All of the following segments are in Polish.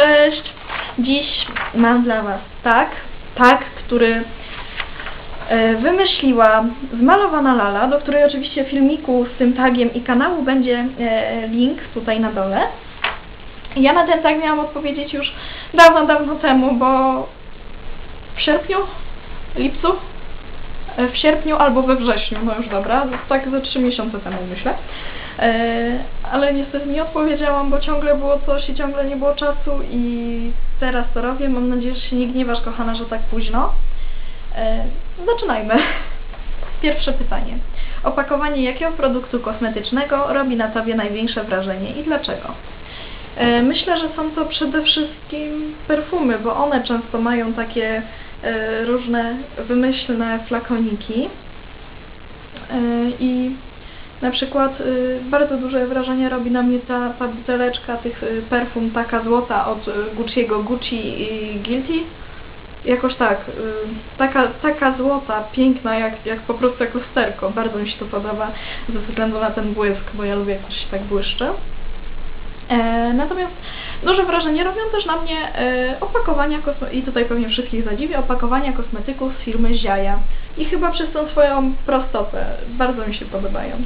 Cześć! Dziś mam dla Was tak, tak, który e, wymyśliła zmalowana lala, do której oczywiście filmiku z tym tagiem i kanału będzie e, link tutaj na dole. Ja na ten tag miałam odpowiedzieć już dawno, dawno temu, bo w sierpniu, lipcu, w sierpniu albo we wrześniu, no już dobra, tak ze trzy miesiące temu myślę. E, ale niestety nie odpowiedziałam, bo ciągle było coś i ciągle nie było czasu i teraz to robię. Mam nadzieję, że się nie gniewasz, kochana, że tak późno. E, zaczynajmy. Pierwsze pytanie. Opakowanie jakiego produktu kosmetycznego robi na Tobie największe wrażenie i dlaczego? E, Myślę, że są to przede wszystkim perfumy, bo one często mają takie e, różne wymyślne flakoniki. E, I na przykład bardzo duże wrażenie robi na mnie ta, ta buteleczka tych perfum taka złota od Gucci'ego Gucci i Guilty. Jakoś tak, taka, taka złota, piękna, jak, jak po prostu jak lusterko. Bardzo mi się to podoba ze względu na ten błysk, bo ja lubię jak coś tak błyszczy. E, natomiast duże wrażenie robią też na mnie e, opakowania, i tutaj pewnie wszystkich zadziwię, opakowania kosmetyków z firmy Ziaja. I chyba przez tą swoją prostotę bardzo mi się podobają.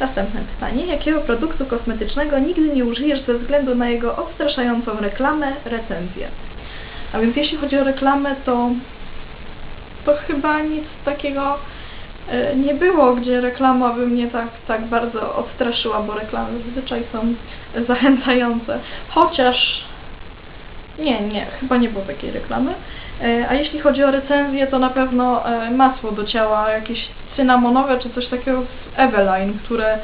Następne pytanie. Jakiego produktu kosmetycznego nigdy nie użyjesz ze względu na jego odstraszającą reklamę, recenzję? A więc jeśli chodzi o reklamę, to, to chyba nic takiego nie było, gdzie reklama by mnie tak, tak bardzo odstraszyła, bo reklamy zazwyczaj są zachęcające. Chociaż nie, nie, chyba nie było takiej reklamy. E, A jeśli chodzi o recenzję, to na pewno e, masło do ciała, jakieś cynamonowe czy coś takiego z Eveline, które e,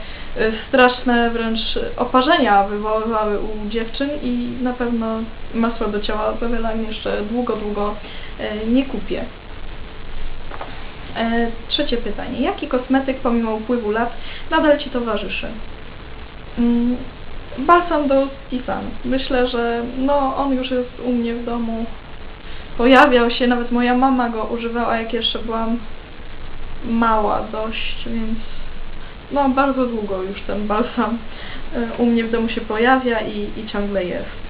straszne wręcz oparzenia wywoływały u dziewczyn i na pewno masło do ciała z Eveline jeszcze długo, długo e, nie kupię. E, Trzecie pytanie. Jaki kosmetyk pomimo upływu lat nadal Ci towarzyszy? Mm, Balsam do Stefan. Myślę, że no on już jest u mnie w domu. Pojawiał się, nawet moja mama go używała jak jeszcze byłam mała dość, więc no bardzo długo już ten balsam e, u mnie w domu się pojawia i, i ciągle jest.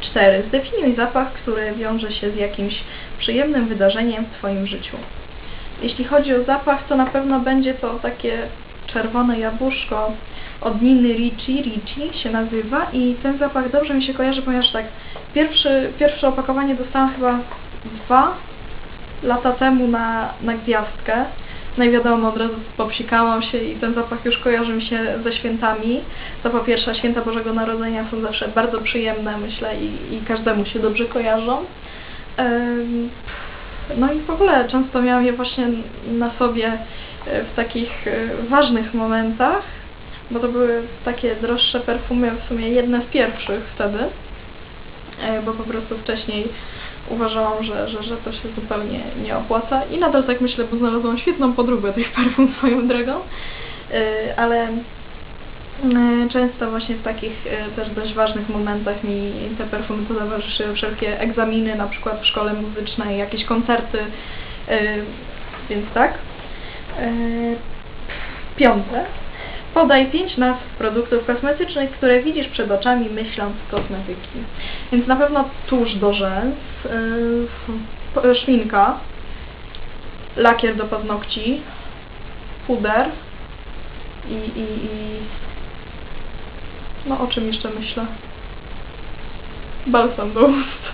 4. Zdefiniuj zapach, który wiąże się z jakimś przyjemnym wydarzeniem w Twoim życiu. Jeśli chodzi o zapach, to na pewno będzie to takie czerwone jabłuszko od Niny Ricci, Ricci się nazywa i ten zapach dobrze mi się kojarzy, ponieważ tak, pierwszy, pierwsze opakowanie dostałam chyba dwa lata temu na, na gwiazdkę. No i wiadomo, od razu popsikałam się i ten zapach już kojarzy mi się ze świętami. To po pierwsze, święta Bożego Narodzenia są zawsze bardzo przyjemne, myślę, i, i każdemu się dobrze kojarzą. No i w ogóle często miałam je właśnie na sobie e, w takich e, ważnych momentach, bo to były takie droższe perfumy, w sumie jedne z pierwszych wtedy, e, bo po prostu wcześniej uważałam, że, że, że to się zupełnie nie opłaca. I nadal tak myślę, bo znalazłam świetną podróbę tych perfum swoją drogą, ale często właśnie w takich e, też dość ważnych momentach mi te perfumy towarzyszyły wszelkie egzaminy, na przykład w szkole muzycznej, jakieś koncerty, e, więc tak. E, Piąte. Podaj pięć nazw produktów kosmetycznych, które widzisz przed oczami myśląc kosmetyki. Więc na pewno tusz do rzęs, szminka, lakier do paznokci, puder i, i, i no o czym jeszcze myślę? Balsam do ust.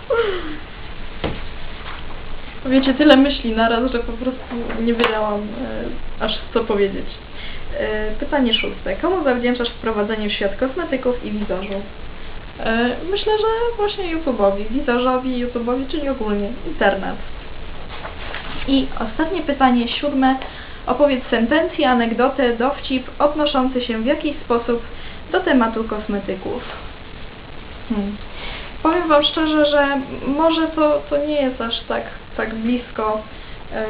Wiecie, tyle myśli naraz, że po prostu nie wiedziałam e, aż co powiedzieć. E, pytanie szóste. Komu zawdzięczasz wprowadzenie w świat kosmetyków i wizażu? E, myślę, że właśnie YouTube'owi, wizażowi, YouTube'owi, czyli ogólnie internet. I ostatnie pytanie, siódme. Opowiedz sentencję, anegdotę, dowcip odnoszący się w jakiś sposób do tematu kosmetyków. Hmm. Powiem Wam szczerze, że może to, to nie jest aż tak, tak blisko e,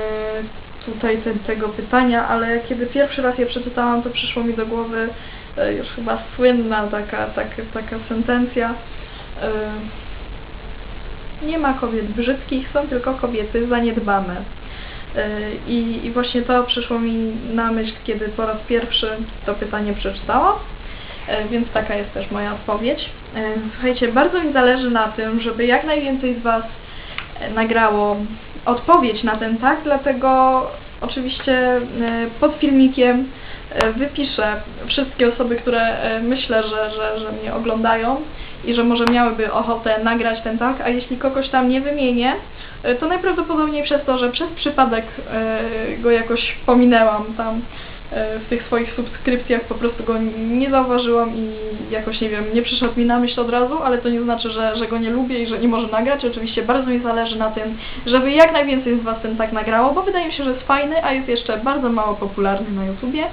tutaj te, tego pytania, ale kiedy pierwszy raz je przeczytałam, to przyszło mi do głowy e, już chyba słynna taka, taka, taka sentencja. E, nie ma kobiet brzydkich, są tylko kobiety zaniedbane. I, I właśnie to przyszło mi na myśl, kiedy po raz pierwszy to pytanie przeczytałam. E, Więc taka jest też moja odpowiedź. E, Słuchajcie, bardzo mi zależy na tym, żeby jak najwięcej z Was e, nagrało odpowiedź na ten tak, dlatego oczywiście pod filmikiem wypiszę wszystkie osoby, które myślę, że, że, że mnie oglądają i że może miałyby ochotę nagrać ten tak, a jeśli kogoś tam nie wymienię, to najprawdopodobniej przez to, że przez przypadek go jakoś pominęłam tam w tych swoich subskrypcjach, po prostu go nie zauważyłam i jakoś, nie wiem, nie przyszedł mi na myśl od razu, ale to nie znaczy, że, że go nie lubię i że nie może nagrać. Oczywiście bardzo mi zależy na tym, żeby jak najwięcej z Was ten tak nagrało, bo wydaje mi się, że jest fajny, a jest jeszcze bardzo mało popularny na YouTubie.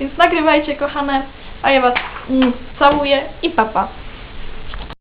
Więc nagrywajcie, kochane, a ja Was mm, całuję i papa.